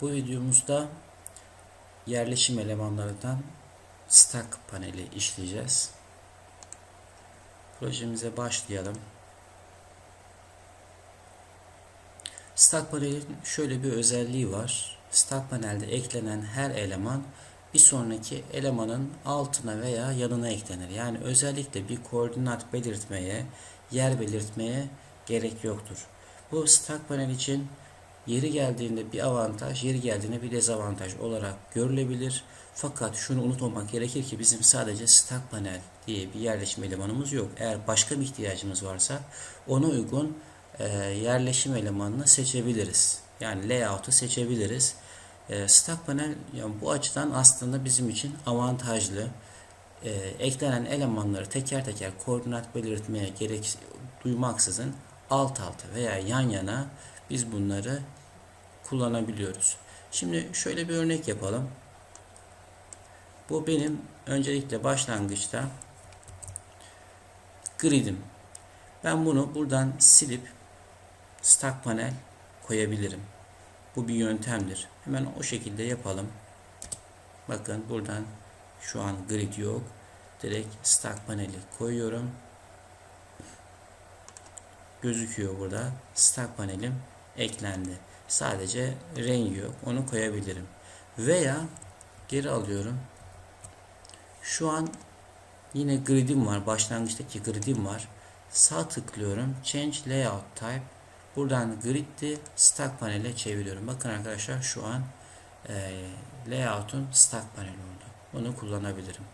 Bu videomuzda yerleşim elemanlarından stack paneli işleyeceğiz. Projemize başlayalım. Stack panelin şöyle bir özelliği var. Stack panelde eklenen her eleman bir sonraki elemanın altına veya yanına eklenir. Yani özellikle bir koordinat belirtmeye, yer belirtmeye gerek yoktur. Bu stack panel için yeri geldiğinde bir avantaj, yeri geldiğinde bir dezavantaj olarak görülebilir. Fakat şunu unutmamak gerekir ki bizim sadece stack panel diye bir yerleşim elemanımız yok. Eğer başka bir ihtiyacımız varsa ona uygun e, yerleşim elemanını seçebiliriz. Yani layout'u seçebiliriz. E, stack panel yani bu açıdan aslında bizim için avantajlı. E, eklenen elemanları teker teker koordinat belirtmeye gerek duymaksızın alt alta veya yan yana biz bunları kullanabiliyoruz. Şimdi şöyle bir örnek yapalım. Bu benim öncelikle başlangıçta gridim. Ben bunu buradan silip stack panel koyabilirim. Bu bir yöntemdir. Hemen o şekilde yapalım. Bakın buradan şu an grid yok. Direkt stack paneli koyuyorum. Gözüküyor burada. Stack panelim eklendi. Sadece rengi yok. Onu koyabilirim. Veya geri alıyorum. Şu an yine gridim var. Başlangıçtaki gridim var. Sağ tıklıyorum. Change Layout Type. Buradan grid'i stack panele çeviriyorum. Bakın arkadaşlar şu an e, layout'un stack paneli oldu. Bunu kullanabilirim.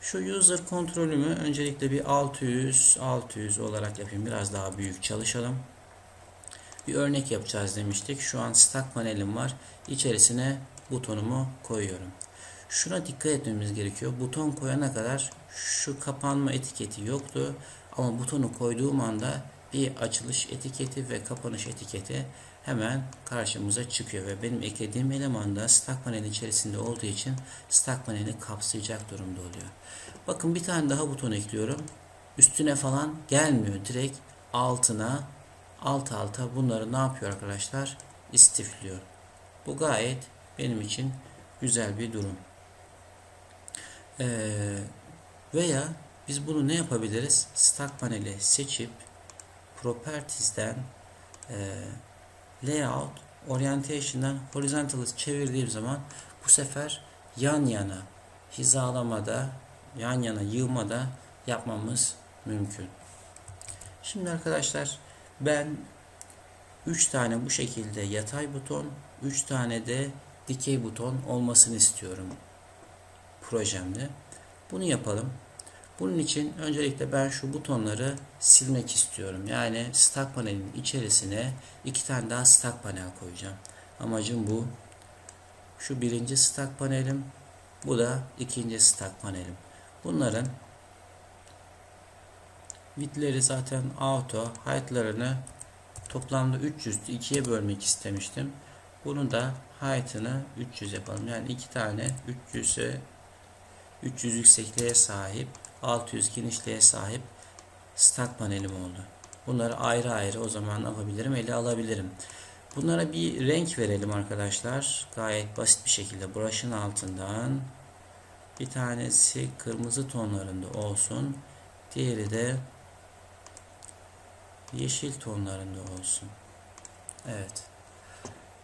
Şu user kontrolümü öncelikle bir 600 600 olarak yapayım. Biraz daha büyük çalışalım. Bir örnek yapacağız demiştik. Şu an stack panelim var. İçerisine butonumu koyuyorum. Şuna dikkat etmemiz gerekiyor. Buton koyana kadar şu kapanma etiketi yoktu. Ama butonu koyduğum anda bir açılış etiketi ve kapanış etiketi hemen karşımıza çıkıyor ve benim eklediğim eleman da stack paneli içerisinde olduğu için stack paneli kapsayacak durumda oluyor. Bakın bir tane daha buton ekliyorum. Üstüne falan gelmiyor. Direkt altına alt alta bunları ne yapıyor arkadaşlar? İstifliyor. Bu gayet benim için güzel bir durum. Ee, veya biz bunu ne yapabiliriz? Stack paneli seçip Properties'den e, Layout Orientation'dan Horizontal'ı çevirdiğim zaman bu sefer yan yana hizalamada yan yana yığmada yapmamız mümkün. Şimdi arkadaşlar ben 3 tane bu şekilde yatay buton 3 tane de dikey buton olmasını istiyorum projemde. Bunu yapalım. Bunun için öncelikle ben şu butonları silmek istiyorum. Yani stack panelin içerisine iki tane daha stack panel koyacağım. Amacım bu. Şu birinci stack panelim. Bu da ikinci stack panelim. Bunların width'leri zaten auto, height'larını toplamda 300 ikiye bölmek istemiştim. Bunu da height'ını 300 yapalım. Yani iki tane 300'e 300 yüksekliğe sahip 600 genişliğe sahip stack panelim oldu. Bunları ayrı ayrı o zaman yapabilirim, ele alabilirim. Bunlara bir renk verelim arkadaşlar. Gayet basit bir şekilde brush'ın altından bir tanesi kırmızı tonlarında olsun. Diğeri de yeşil tonlarında olsun. Evet.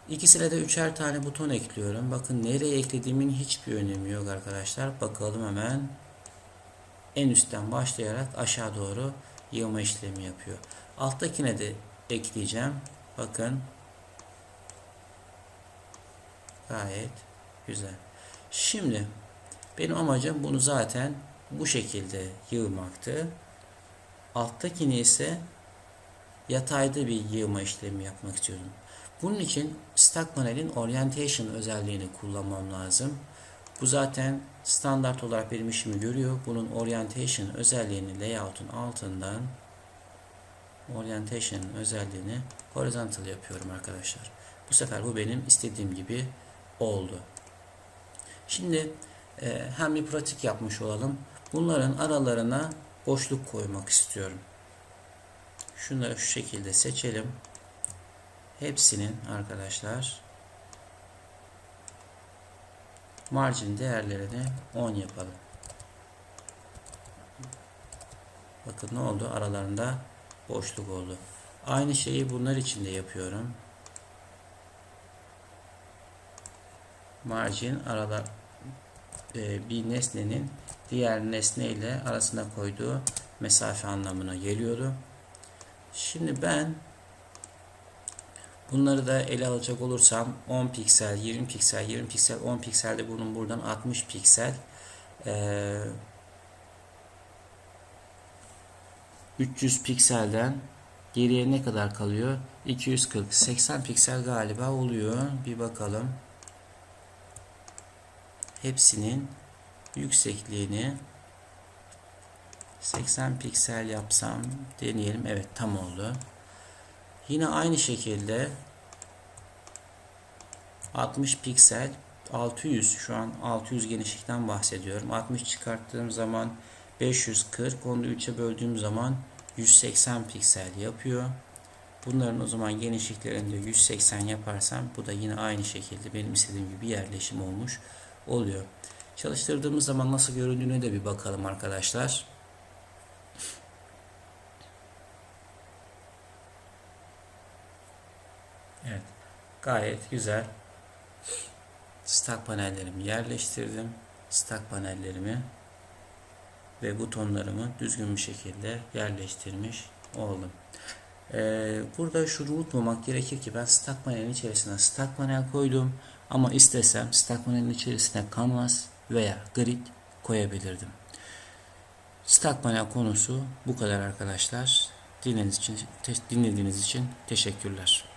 İkisine de üçer tane buton ekliyorum. Bakın nereye eklediğimin hiçbir önemi yok arkadaşlar. Bakalım hemen en üstten başlayarak aşağı doğru yığma işlemi yapıyor. Alttakine de ekleyeceğim. Bakın gayet güzel. Şimdi benim amacım bunu zaten bu şekilde yığmaktı. Alttakini ise yatayda bir yığma işlemi yapmak istiyorum. Bunun için stack panelin orientation özelliğini kullanmam lazım. Bu zaten standart olarak benim işimi görüyor. Bunun orientation özelliğini layout'un altından orientation özelliğini horizontal yapıyorum arkadaşlar. Bu sefer bu benim istediğim gibi oldu. Şimdi e, hem bir pratik yapmış olalım. Bunların aralarına boşluk koymak istiyorum. Şunları şu şekilde seçelim. Hepsinin arkadaşlar Margin değerlerini 10 yapalım. Bakın ne oldu? Aralarında boşluk oldu. Aynı şeyi bunlar için de yapıyorum. Margin aralar e, bir nesnenin diğer nesne ile arasına koyduğu mesafe anlamına geliyordu. Şimdi ben bunları da ele alacak olursam 10 piksel, 20 piksel, 20 piksel, 10 pikselde bunun buradan 60 piksel ee, 300 pikselden geriye ne kadar kalıyor? 240, 80 piksel galiba oluyor. Bir bakalım. Hepsinin yüksekliğini 80 piksel yapsam deneyelim. Evet tam oldu. Yine aynı şekilde 60 piksel 600 şu an 600 genişlikten bahsediyorum. 60 çıkarttığım zaman 540 onu 3'e böldüğüm zaman 180 piksel yapıyor. Bunların o zaman genişliklerinde 180 yaparsam bu da yine aynı şekilde benim istediğim gibi yerleşim olmuş oluyor. Çalıştırdığımız zaman nasıl göründüğüne de bir bakalım arkadaşlar. Evet. Gayet güzel. Stack panellerimi yerleştirdim. Stack panellerimi ve butonlarımı düzgün bir şekilde yerleştirmiş oldum. Ee, burada şunu unutmamak gerekir ki ben stack panelin içerisine stack panel koydum ama istesem stack panelin içerisine canvas veya grid koyabilirdim. Stack panel konusu bu kadar arkadaşlar. Dinlediğiniz için, dinlediğiniz için teşekkürler.